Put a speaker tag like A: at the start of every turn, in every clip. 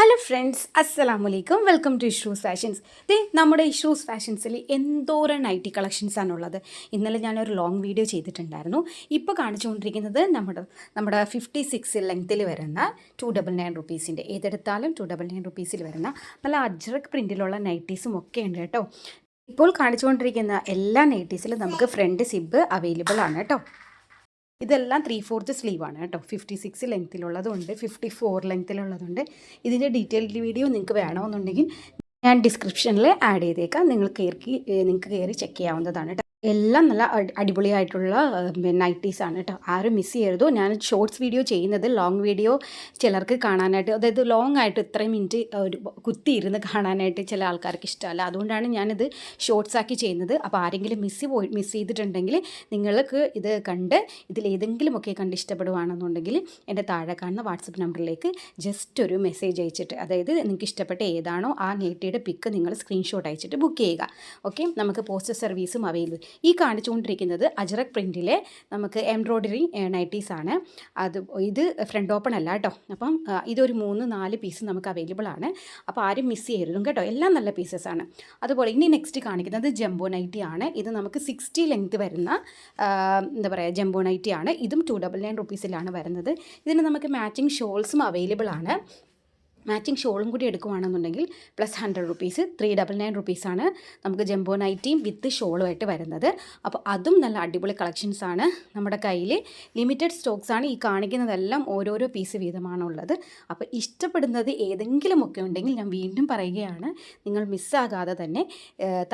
A: Hello friends അസ്സലാമു അലൈക്കും welcome to issues fashions ദേ നമ്മുടെ ഇഷ്യൂസ് ഫാഷൻസിൽ എന്തോരം നൈറ്റി കളക്ഷൻസ് ഉള്ളത് ഇന്നലെ ഞാനൊരു ലോങ് വീഡിയോ ചെയ്തിട്ടുണ്ടായിരുന്നു. ഇപ്പോൾ കാണിച്ചുകൊണ്ടിരിക്കുന്നത് നമ്മുടെ നമ്മുടെ ഫിഫ്റ്റി സിക്സ് ലെങ്ത്തിൽ വരുന്ന ടു ഡബിൾ നയൻ റുപ്പീസിന്റെ ഏതെടുത്താലും ടു ഡബിൾ നയൻ റുപ്പീസിൽ വരുന്ന നല്ല അജ്രക് പ്രിന്റിലുള്ള നൈറ്റീസും ഒക്കെ ഉണ്ട് കേട്ടോ. ഇപ്പോൾ കാണിച്ചുകൊണ്ടിരിക്കുന്ന എല്ലാ നൈറ്റീസിലും നമുക്ക് ഫ്രണ്ട് സിബ് അവൈലബിൾ ആണ് കേട്ടോ. ഇതെല്ലാം ത്രീ ഫോർത്ത് ആണ് കേട്ടോ. ഫിഫ്റ്റി സിക്സ് ലെങ്ത്തിലുള്ളതുണ്ട് ഫിഫ്റ്റി ഫോർ ലെങ്ത്തിലുള്ളതുണ്ട് ഇതിന്റെ ഡീറ്റെയിൽഡ് വീഡിയോ നിങ്ങൾക്ക് വേണമെന്നുണ്ടെങ്കിൽ ഞാൻ ഡിസ്ക്രിപ്ഷനിൽ ആഡ് ചെയ്തേക്കാം. നിങ്ങൾ കയറി നിങ്ങൾക്ക് കയറി ചെക്ക് ചെയ്യാവുന്നതാണ് എല്ലാം നല്ല അടി- അടിപൊളിയായിട്ടുള്ള നൈറ്റീസ് ആണ് കേട്ടോ. ആരും മിസ് ചെയ്യരുതോ. ഞാൻ ഷോർട്സ് വീഡിയോ ചെയ്യുന്നത് ലോങ് വീഡിയോ ചിലർക്ക് കാണാനായിട്ട് അതായത് ലോങ് ആയിട്ട് ഇത്രയും മിനിറ്റ് ഒരു കുത്തി കുത്തിയിരുന്ന് കാണാനായിട്ട് ചില ആൾക്കാർക്ക് ഇഷ്ടമല്ല. അതുകൊണ്ടാണ് ഞാനിത് ഷോർട്സ് ആക്കി ചെയ്യുന്നത്. അപ്പോൾ ആരെങ്കിലും മിസ് പോയി മിസ് ചെയ്തിട്ടുണ്ടെങ്കിൽ നിങ്ങൾക്ക് ഇത് കണ്ട് ഇതിലേതെങ്കിലുമൊക്കെ കണ്ട് ഇഷ്ടപ്പെടുവാണെന്നുണ്ടെങ്കിൽ എന്റെ താഴെ കാണുന്ന വാട്സപ്പ് നമ്പറിലേക്ക് ജസ്റ്റ് ഒരു മെസ്സേജ് അയച്ചിട്ട് അതായത് നിങ്ങൾക്ക് ഇഷ്ടപ്പെട്ട ഏതാണോ ആ നേട്ടിയുടെ പിക്ക് നിങ്ങൾ സ്ക്രീൻഷോട്ട് അയച്ചിട്ട് ബുക്ക് ചെയ്യുക. ഓക്കെ നമുക്ക് പോസ്റ്റൽ സർവീസും അവൈലബിൾ ഈ കാണിച്ചുകൊണ്ടിരിക്കുന്നത് അജറക് പ്രിന്റിലെ നമുക്ക് എംബ്രോയ്ഡറി നൈറ്റീസ് ആണ്. അത് ഇത് ഫ്രണ്ട് ഓപ്പൺ അല്ല കേട്ടോ. അപ്പം ഇതൊരു മൂന്ന് നാല് പീസ് നമുക്ക് അവൈലബിൾ ആണ്. അപ്പോൾ ആരും മിസ് ചെയ്യരുതും കേട്ടോ. എല്ലാം നല്ല പീസസ് ആണ്. അതുപോലെ ഇനി നെക്സ്റ്റ് കാണിക്കുന്നത് ജംബോ നൈറ്റി ആണ്. ഇത് നമുക്ക് സിക്സ്റ്റി ലെങ്ത് വരുന്ന എന്താ പറയുക ജംബോ നൈറ്റി ആണ്. ഇതും ടു ഡബിൾ നയൻ റുപ്പീസിലാണ് വരുന്നത്. ഇതിന് നമുക്ക് മാച്ചിങ് ഷോൾസും അവൈലബിൾ ആണ്. മാച്ചിങ് ഷോളും കൂടി എടുക്കുവാണെന്നുണ്ടെങ്കിൽ plus hundred rupees three double nine റുപ്പീസാണ് നമുക്ക് ജംബോ നൈറ്റിയും വിത്ത് ഷോളുമായിട്ട് വരുന്നത്. അപ്പോൾ അതും നല്ല അടിപൊളി കളക്ഷൻസ് ആണ് നമ്മുടെ കയ്യിൽ ലിമിറ്റഡ് സ്റ്റോക്സ് ആണ് ഈ കാണിക്കുന്നതെല്ലാം ഓരോരോ പീസ് വീതമാണുള്ളത്. അപ്പോൾ ഇഷ്ടപ്പെടുന്നത് ഏതെങ്കിലുമൊക്കെ ഉണ്ടെങ്കിൽ ഞാൻ വീണ്ടും പറയുകയാണ്. നിങ്ങൾ മിസ്സാകാതെ തന്നെ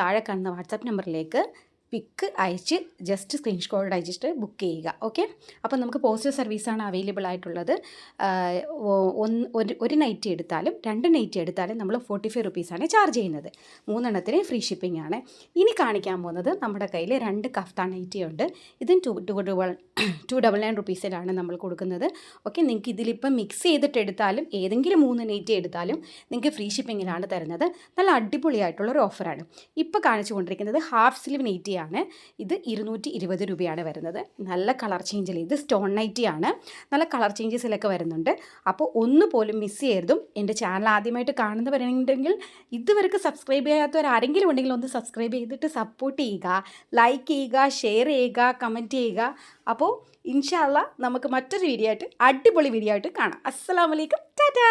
A: താഴെ കാണുന്ന വാട്സാപ്പ് നമ്പറിലേക്ക് പിക്ക് അയച്ച് ജസ്റ്റ് സ്ക്രീൻഷോട്ട് അയച്ചിട്ട് ബുക്ക് ചെയ്യുക ഓക്കെ അപ്പോൾ നമുക്ക് പോസ്റ്റൽ സർവീസാണ് അവൈലബിൾ ആയിട്ടുള്ളത്. ഒരു നൈറ്റി എടുത്താലും രണ്ട് നൈറ്റ് എടുത്താലും നമ്മൾ ഫോർട്ടി ഫൈവ് റുപ്പീസാണ് ചാർജ് ചെയ്യുന്നത്. മൂന്നെണ്ണത്തിന് ഫ്രീ ഷിപ്പിംഗ് ആണ്. ഇനി കാണിക്കാൻ പോകുന്നത് നമ്മുടെ കയ്യിൽ രണ്ട് കഫ്താൻ നൈറ്റി ഉണ്ട്. ഇതും two two double two double nine റുപ്പീസിലാണ് നമ്മൾ കൊടുക്കുന്നത്. ഓക്കെ നിങ്ങൾക്ക് ഇതിലിപ്പം മിക്സ് ചെയ്തിട്ട് എടുത്താലും ഏതെങ്കിലും മൂന്ന് നൈറ്റി എടുത്താലും നിങ്ങൾക്ക് ഫ്രീ ഷിപ്പിങ്ങിലാണ് തരുന്നത്. നല്ല അടിപൊളിയായിട്ടുള്ള ഒരു ഓഫറാണ് ഇപ്പോൾ കാണിച്ചു കൊണ്ടിരിക്കുന്നത് ഹാഫ് സ്ലീവ് നൈറ്റിയാണ് ഇത് ഇരുന്നൂറ്റി ഇരുപത് രൂപയാണ് വരുന്നത്. നല്ല കളർ ചേഞ്ചിൽ ഇത് സ്റ്റോൺ നൈറ്റിയാണ് നല്ല കളർ ചേഞ്ചസിലൊക്കെ വരുന്നുണ്ട്. അപ്പോൾ ഒന്ന് പോലും മിസ് ചെയ്യരുതും. എന്റെ ചാനൽ ആദ്യമായിട്ട് കാണുന്നവരുണ്ടെങ്കിൽ ഇതുവരെക്ക് സബ്സ്ക്രൈബ് ചെയ്യാത്തവർ ആരെങ്കിലും ഉണ്ടെങ്കിൽ ഒന്ന് സബ്സ്ക്രൈബ് ചെയ്തിട്ട് സപ്പോർട്ട് ചെയ്യുക. ലൈക്ക് ചെയ്യുക ഷെയർ ചെയ്യുക കമന്റ് ചെയ്യുക. അപ്പോൾ ഇൻഷാല്ല നമുക്ക് മറ്റൊരു വീഡിയോ ആയിട്ട് അടിപൊളി വീഡിയോ ആയിട്ട് കാണാം. അസ്സാം വലൈക്കും ടാറ്റാ!